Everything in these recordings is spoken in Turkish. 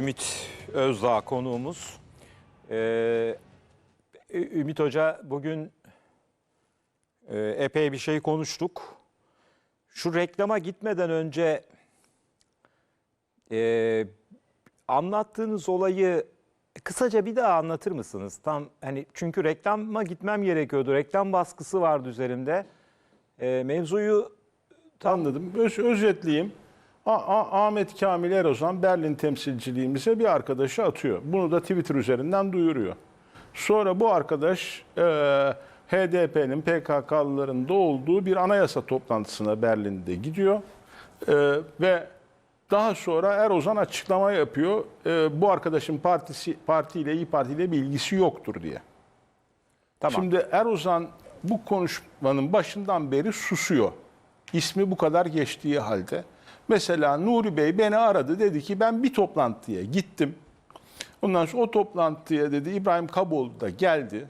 Ümit Özdağ konuğumuz. Ee, Ümit Hoca bugün e, epey bir şey konuştuk. Şu reklama gitmeden önce e, anlattığınız olayı kısaca bir daha anlatır mısınız? Tam hani çünkü reklama gitmem gerekiyordu. Reklam baskısı vardı üzerimde. E, mevzuyu Anladım. Öz, özetleyeyim. A- A- Ahmet Kamil Erozan Berlin temsilciliğimize bir arkadaşı atıyor. Bunu da Twitter üzerinden duyuruyor. Sonra bu arkadaş e, HDP'nin PKK'lıların olduğu bir anayasa toplantısına Berlin'de gidiyor. E, ve daha sonra Erozan açıklama yapıyor. E, bu arkadaşın partisi partiyle İyi Parti ile bir ilgisi yoktur diye. tamam. Şimdi Erozan bu konuşmanın başından beri susuyor. İsmi bu kadar geçtiği halde. Mesela Nuri Bey beni aradı dedi ki ben bir toplantıya gittim. Ondan sonra o toplantıya dedi İbrahim Kaboğlu da geldi.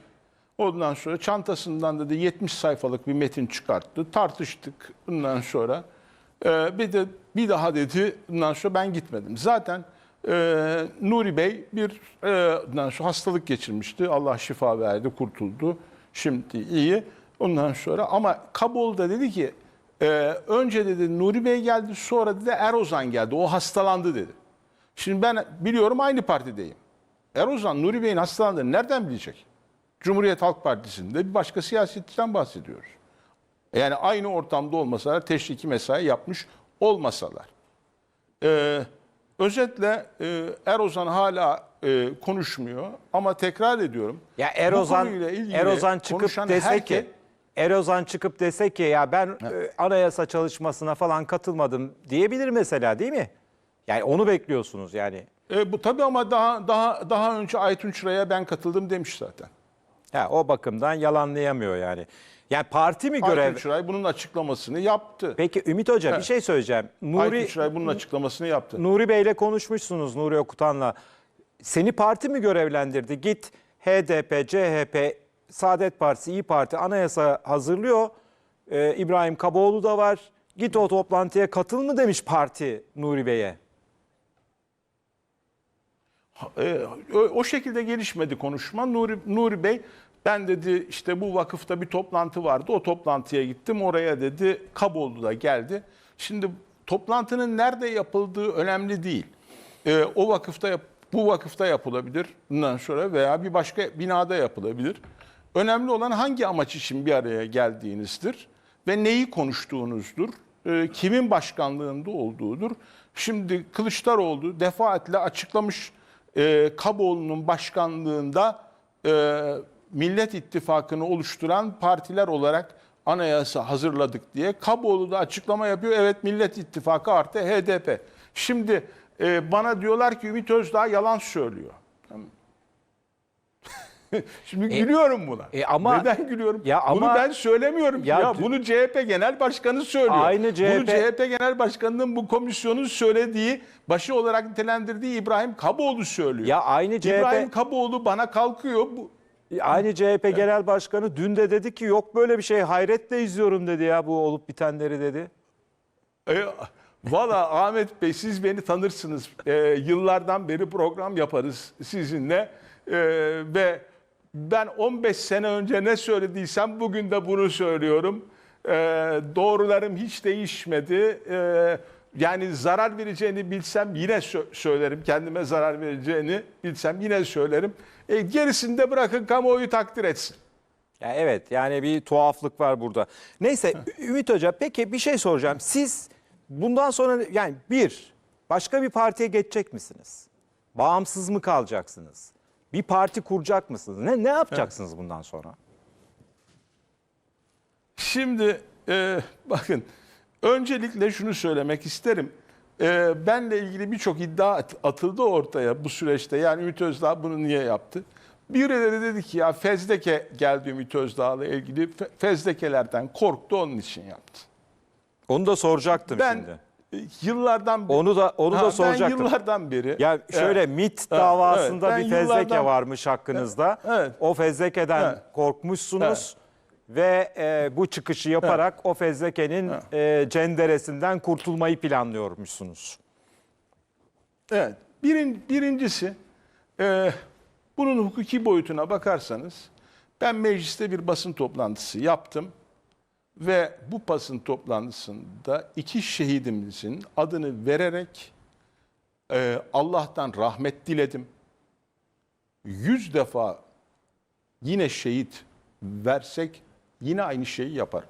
Ondan sonra çantasından dedi 70 sayfalık bir metin çıkarttı. Tartıştık bundan sonra. Ee, bir de bir daha dedi bundan sonra ben gitmedim. Zaten e, Nuri Bey bir e, ondan sonra hastalık geçirmişti. Allah şifa verdi, kurtuldu. Şimdi iyi. Ondan sonra ama Kabul da dedi ki e, önce dedi Nuri Bey geldi sonra dedi Erozan geldi. O hastalandı dedi. Şimdi ben biliyorum aynı partideyim. Erozan Nuri Bey'in hastalandığını nereden bilecek? Cumhuriyet Halk Partisi'nde bir başka siyasetçiden bahsediyoruz. Yani aynı ortamda olmasalar, teşviki mesai yapmış olmasalar. Ee, özetle e, Erozan hala e, konuşmuyor ama tekrar ediyorum. Ya Erozan ilgili Erozan çıkıp dese herkes- ki Erozan çıkıp dese ki ya ben e, anayasa çalışmasına falan katılmadım diyebilir mesela değil mi? Yani onu bekliyorsunuz yani. E, bu tabii ama daha daha daha önce Aytun Çıra'ya ben katıldım demiş zaten. Ha, o bakımdan yalanlayamıyor yani. Yani parti mi görev? Aytun Çıray bunun açıklamasını yaptı. Peki Ümit Hoca bir şey söyleyeceğim. Aytun Nuri Çıray bunun açıklamasını yaptı. Nuri Bey'le konuşmuşsunuz Nuri Okutan'la. Seni parti mi görevlendirdi? Git HDP, CHP, Saadet Partisi, İyi Parti anayasa hazırlıyor. Ee, İbrahim Kaboğlu da var. Git o toplantıya katıl mı demiş parti Nuri Bey'e. E, o, şekilde gelişmedi konuşma. Nuri, Nuri Bey ben dedi işte bu vakıfta bir toplantı vardı. O toplantıya gittim. Oraya dedi Kaboldu da geldi. Şimdi toplantının nerede yapıldığı önemli değil. E, o vakıfta yap- bu vakıfta yapılabilir. Bundan sonra veya bir başka binada yapılabilir. Önemli olan hangi amaç için bir araya geldiğinizdir ve neyi konuştuğunuzdur. E, kimin başkanlığında olduğudur. Şimdi Kılıçdaroğlu defaatle açıklamış e, Kaboğlu'nun başkanlığında e, Millet İttifakı'nı oluşturan partiler olarak anayasa hazırladık diye. Kaboğlu da açıklama yapıyor. Evet Millet İttifakı artı HDP. Şimdi bana diyorlar ki Ümit Özdağ yalan söylüyor. Şimdi gülüyorum buna. e ama- Neden gülüyorum? Ya bunu ama- ben söylemiyorum. Ya Ya, bunu CHP Genel Başkanı söylüyor. Aynı Bunu CHP CHP Genel Başkanı'nın bu komisyonun söylediği, başı olarak nitelendirdiği İbrahim Kaboğlu söylüyor. Ya aynı CHP İbrahim Kaboğlu bana kalkıyor. Bu, aynı CHP Genel Başkanı dün de dedi ki yok böyle bir şey hayretle izliyorum dedi ya bu olup bitenleri dedi. E, Valla Ahmet Bey siz beni tanırsınız. E, yıllardan beri program yaparız sizinle. E, ve ben 15 sene önce ne söylediysem bugün de bunu söylüyorum. E, doğrularım hiç değişmedi. E, yani zarar vereceğini bilsem yine sö- söylerim. Kendime zarar vereceğini bilsem yine söylerim. E, gerisini de bırakın kamuoyu takdir etsin. Ya evet yani bir tuhaflık var burada. Neyse Ümit Hoca peki bir şey soracağım. Siz bundan sonra yani bir başka bir partiye geçecek misiniz? Bağımsız mı kalacaksınız? Bir parti kuracak mısınız? Ne ne yapacaksınız bundan sonra? Şimdi e, bakın öncelikle şunu söylemek isterim. E, benle ilgili birçok iddia at- atıldı ortaya bu süreçte. Yani Ümit Özdağ bunu niye yaptı? Birileri dedi ki ya fezleke geldi Ümit Özdağ'la ilgili. Fe- Fezlekelerden korktu onun için yaptı. Onu da soracaktım Ben şimdi. E, yıllardan beri... Onu da onu Ha, da soracaktım. Ben yıllardan beri... Ya şöyle Evet. MIT davasında evet. bir fezleke yıllardan- varmış hakkınızda. Evet. O fezlekeden Evet. korkmuşsunuz. Ve e, bu çıkışı yaparak o fezlekenin e, cenderesinden kurtulmayı planlıyormuşsunuz. Evet. Birin, birincisi e, bunun hukuki boyutuna bakarsanız ben mecliste bir basın toplantısı yaptım ve bu basın toplantısında iki şehidimizin adını vererek e, Allah'tan rahmet diledim. Yüz defa yine şehit versek yine aynı şeyi yapar.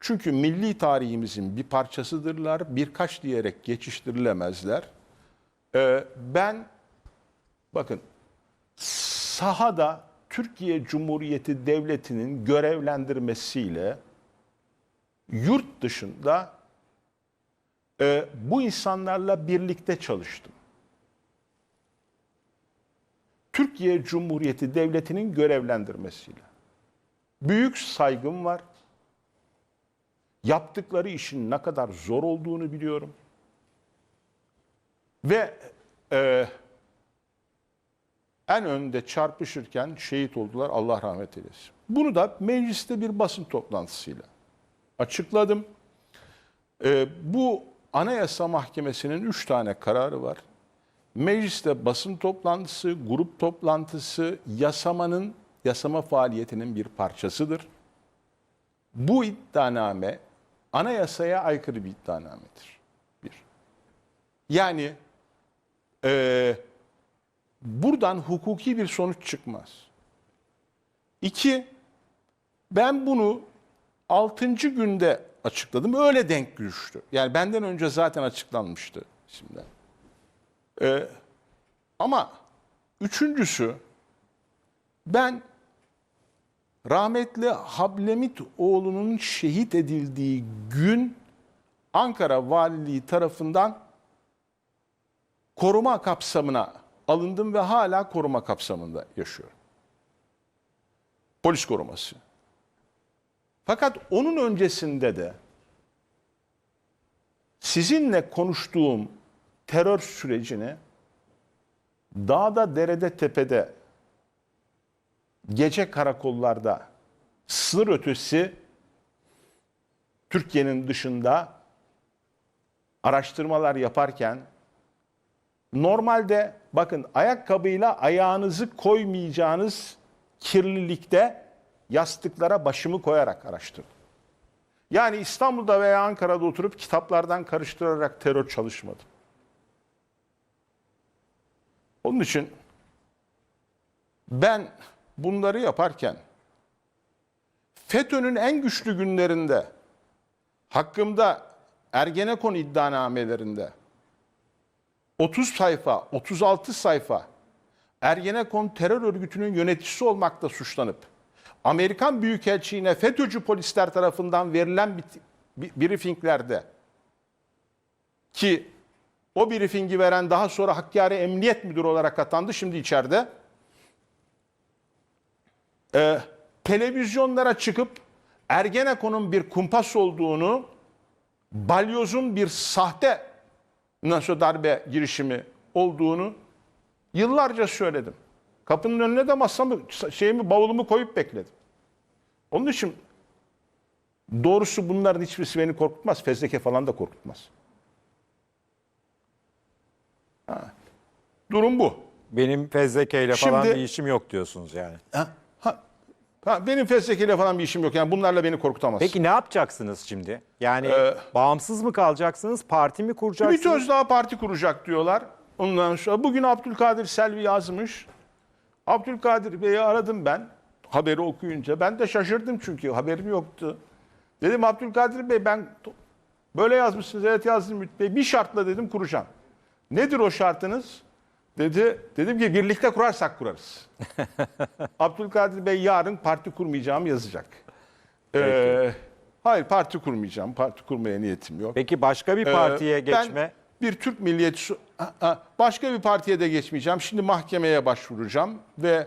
Çünkü milli tarihimizin bir parçasıdırlar, birkaç diyerek geçiştirilemezler. Ee, ben bakın sahada Türkiye Cumhuriyeti Devleti'nin görevlendirmesiyle yurt dışında e, bu insanlarla birlikte çalıştım. Türkiye Cumhuriyeti Devleti'nin görevlendirmesiyle. Büyük saygım var. Yaptıkları işin ne kadar zor olduğunu biliyorum. Ve e, en önde çarpışırken şehit oldular. Allah rahmet eylesin. Bunu da mecliste bir basın toplantısıyla açıkladım. E, bu Anayasa Mahkemesi'nin üç tane kararı var. Mecliste basın toplantısı, grup toplantısı yasamanın, yasama faaliyetinin bir parçasıdır. Bu iddianame anayasaya aykırı bir iddianamedir. Bir. Yani eee, buradan hukuki bir sonuç çıkmaz. İki, ben bunu altıncı günde açıkladım. Öyle denk düştü. Yani benden önce zaten açıklanmıştı şimdi. Ee, ama üçüncüsü ben rahmetli Hablemit oğlunun şehit edildiği gün Ankara Valiliği tarafından koruma kapsamına alındım ve hala koruma kapsamında yaşıyorum. Polis koruması. Fakat onun öncesinde de sizinle konuştuğum terör sürecini dağda, derede, tepede, gece karakollarda, sınır ötesi Türkiye'nin dışında araştırmalar yaparken normalde bakın ayakkabıyla ayağınızı koymayacağınız kirlilikte yastıklara başımı koyarak araştırdım. Yani İstanbul'da veya Ankara'da oturup kitaplardan karıştırarak terör çalışmadım. Onun için ben bunları yaparken FETÖ'nün en güçlü günlerinde hakkımda Ergenekon iddianamelerinde 30 sayfa, 36 sayfa Ergenekon terör örgütünün yöneticisi olmakta suçlanıp Amerikan Büyükelçiliğine FETÖ'cü polisler tarafından verilen bir briefinglerde ki o briefingi veren daha sonra Hakkari Emniyet Müdürü olarak atandı. Şimdi içeride. Ee, televizyonlara çıkıp Ergenekon'un bir kumpas olduğunu, balyozun bir sahte nasıl darbe girişimi olduğunu yıllarca söyledim. Kapının önüne de masamı, şeyimi, bavulumu koyup bekledim. Onun için doğrusu bunların hiçbirisi beni korkutmaz. Fezleke falan da korkutmaz. Ha. Durum bu. Benim fezlekeyle falan Şimdi- bir işim yok diyorsunuz yani. Ha, ha, benim fezlekeyle falan bir işim yok. Yani bunlarla beni korkutamaz. Peki ne yapacaksınız şimdi? Yani Ee, bağımsız mı kalacaksınız, parti mi kuracaksınız? Özdağ parti kuracak diyorlar. Ondan sonra bugün Abdülkadir Selvi yazmış. Abdülkadir Bey'i aradım ben haberi okuyunca. Ben de şaşırdım çünkü haberim yoktu. Dedim Abdülkadir Bey ben to- böyle yazmışsınız. Evet yazdım Ümit Bey. Bir şartla dedim kuracağım. Nedir o şartınız? Dedi. Dedim ki birlikte kurarsak kurarız. Abdülkadir Bey yarın parti kurmayacağımı yazacak. Ee, hayır parti kurmayacağım. Parti kurmaya niyetim yok. Peki başka bir Ee, partiye ben geçme? bir Türk milliyetçisi başka bir partiye de geçmeyeceğim. Şimdi mahkemeye başvuracağım ve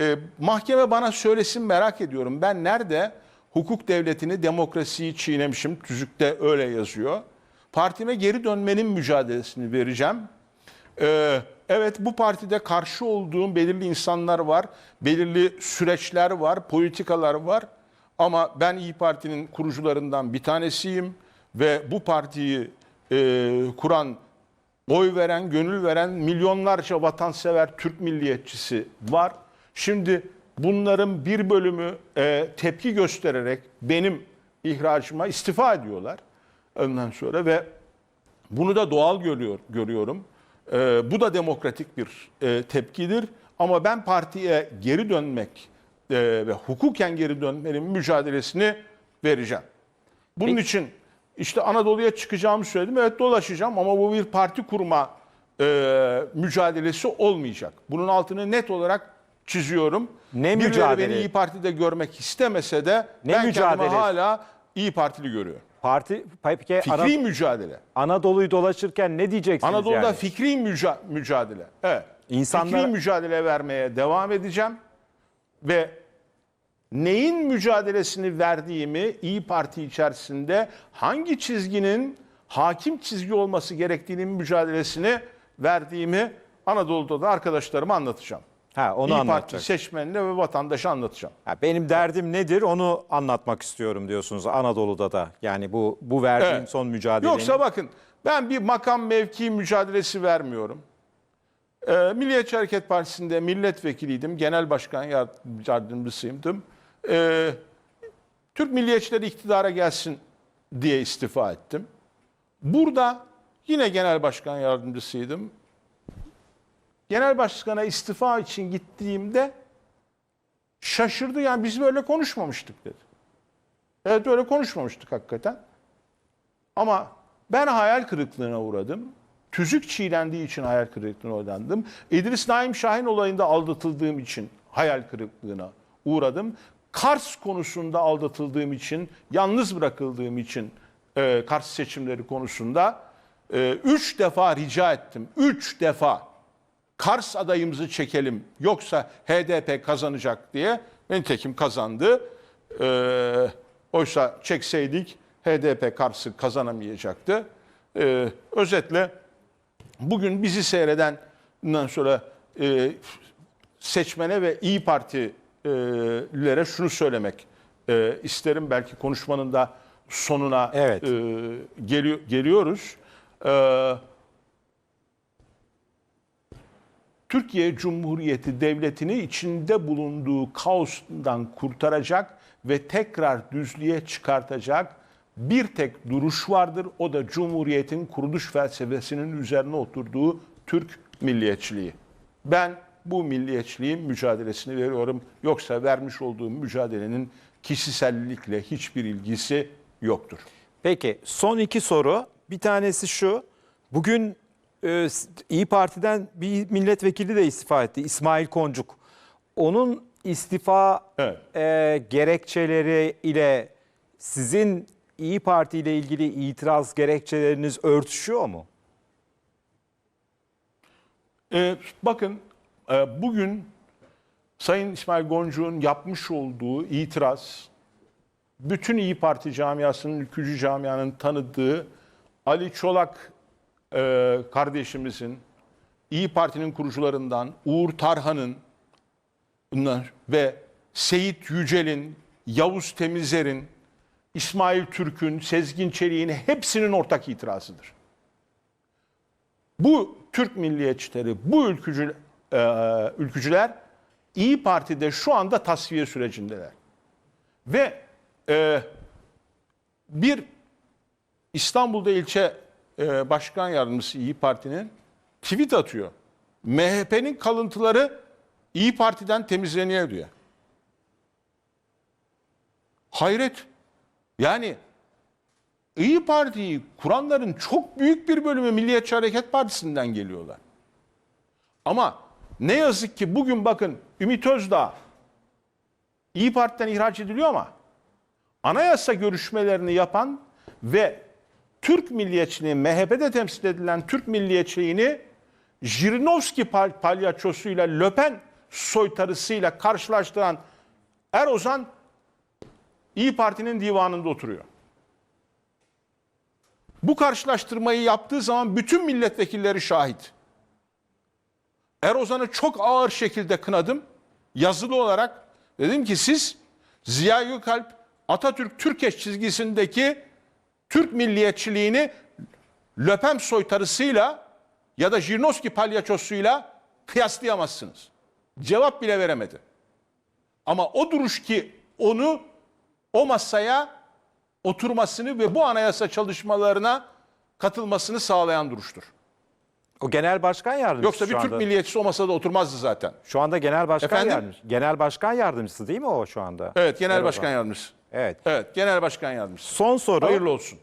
e, mahkeme bana söylesin merak ediyorum. Ben nerede hukuk devletini, demokrasiyi çiğnemişim. Tüzükte öyle yazıyor. Partime geri dönmenin mücadelesini vereceğim. Ee, evet bu partide karşı olduğum belirli insanlar var, belirli süreçler var, politikalar var. Ama ben İyi Parti'nin kurucularından bir tanesiyim ve bu partiyi e, kuran oy veren, gönül veren milyonlarca vatansever Türk milliyetçisi var. Şimdi bunların bir bölümü e, tepki göstererek benim ihracıma istifa ediyorlar. Ondan sonra ve bunu da doğal görüyor, görüyorum. Ee, bu da demokratik bir e, tepkidir. Ama ben partiye geri dönmek e, ve hukuken geri dönmenin mücadelesini vereceğim. Bunun için işte Anadolu'ya çıkacağımı söyledim. Evet dolaşacağım ama bu bir parti kurma e, mücadelesi olmayacak. Bunun altını net olarak çiziyorum. Ne Birileri mücadele? beni İyi Parti'de görmek istemese de Ne ben mücadele? kendimi hala İyi Partili görüyorum. Parti peki Fikri Ana- mücadele. Anadolu'yu dolaşırken ne diyeceksiniz Anadolu'da yani? fikri müca- mücadele. Evet. İnsanlar- Fikri mücadele vermeye devam edeceğim. Ve neyin mücadelesini verdiğimi İyi Parti içerisinde hangi çizginin hakim çizgi olması gerektiğinin mücadelesini verdiğimi Anadolu'da da arkadaşlarıma anlatacağım. Ha, onu İyi Parti anlatacak. seçmenine ve vatandaşa anlatacağım. Ha, benim derdim nedir onu anlatmak istiyorum diyorsunuz Anadolu'da da. Yani bu bu verdiğim Evet. son mücadelenin. Yoksa bakın ben bir makam mevki mücadelesi vermiyorum. Ee, Milliyetçi Hareket Partisi'nde milletvekiliydim. Genel başkan yard- yardımcısıydım. Ee, Türk milliyetçileri iktidara gelsin diye istifa ettim. Burada yine genel başkan yardımcısıydım. Genel başkana istifa için gittiğimde şaşırdı. Yani biz böyle konuşmamıştık dedi. Evet öyle konuşmamıştık hakikaten. Ama ben hayal kırıklığına uğradım. Tüzük çiğlendiği için hayal kırıklığına uğradım. İdris Naim Şahin olayında aldatıldığım için hayal kırıklığına uğradım. Kars konusunda aldatıldığım için, yalnız bırakıldığım için e, Kars seçimleri konusunda e, üç defa rica ettim. Üç defa Kars adayımızı çekelim yoksa HDP kazanacak diye. Nitekim kazandı. Ee, oysa çekseydik HDP Kars'ı kazanamayacaktı. Ee, özetle bugün bizi seyredenden sonra e, seçmene ve İyi Partililere şunu söylemek e, isterim. Belki konuşmanın da sonuna Evet. e, geliyor, geliyoruz. Ee, Türkiye Cumhuriyeti Devleti'ni içinde bulunduğu kaostan kurtaracak ve tekrar düzlüğe çıkartacak bir tek duruş vardır. O da Cumhuriyet'in kuruluş felsefesinin üzerine oturduğu Türk milliyetçiliği. Ben bu milliyetçiliğin mücadelesini veriyorum. Yoksa vermiş olduğum mücadelenin kişisellikle hiçbir ilgisi yoktur. Peki son iki soru. Bir tanesi şu. Bugün e, İyi Parti'den bir milletvekili de istifa etti. İsmail Koncuk. Onun istifa Evet. e, gerekçeleri ile sizin İyi Parti ile ilgili itiraz gerekçeleriniz örtüşüyor mu? Ee, bakın e, bugün Sayın İsmail Goncuk'un yapmış olduğu itiraz bütün İyi Parti camiasının, ülkücü camianın tanıdığı Ali Çolak e, kardeşimizin, İyi Parti'nin kurucularından Uğur Tarhan'ın bunlar ve Seyit Yücel'in, Yavuz Temizer'in, İsmail Türk'ün, Sezgin Çelik'in hepsinin ortak itirazıdır. Bu Türk milliyetçileri, bu ülkücü, e, ülkücüler İyi Parti'de şu anda tasfiye sürecindeler. Ve e, bir İstanbul'da ilçe e, başkan yardımcısı İyi Parti'nin tweet atıyor. MHP'nin kalıntıları İyi Parti'den temizleniyor diyor. Hayret. Yani İyi Parti'yi kuranların çok büyük bir bölümü Milliyetçi Hareket Partisi'nden geliyorlar. Ama ne yazık ki bugün bakın Ümit Özdağ İyi Parti'den ihraç ediliyor ama anayasa görüşmelerini yapan ve Türk milliyetçiliği, MHP'de temsil edilen Türk milliyetçiliğini Jirinovski pal palyaçosuyla Löpen soytarısıyla karşılaştıran Erozan İyi Parti'nin divanında oturuyor. Bu karşılaştırmayı yaptığı zaman bütün milletvekilleri şahit. Erozan'ı çok ağır şekilde kınadım. Yazılı olarak dedim ki siz Ziya Gökalp Atatürk Türkeş çizgisindeki Türk milliyetçiliğini Löpem soytarısıyla ya da Jirnoski palyaçosuyla kıyaslayamazsınız. Cevap bile veremedi. Ama o duruş ki onu o masaya oturmasını ve bu anayasa çalışmalarına katılmasını sağlayan duruştur. O genel başkan yardımcısı Yoksa bir Türk anda. milliyetçisi o masada oturmazdı zaten. Şu anda genel başkan Efendim? yardımcısı. Genel başkan yardımcısı değil mi o şu anda? Evet, genel Erdoğan. başkan yardımcısı. Evet. Evet, genel başkan yardımcısı. Son soru. Hayırlı olsun.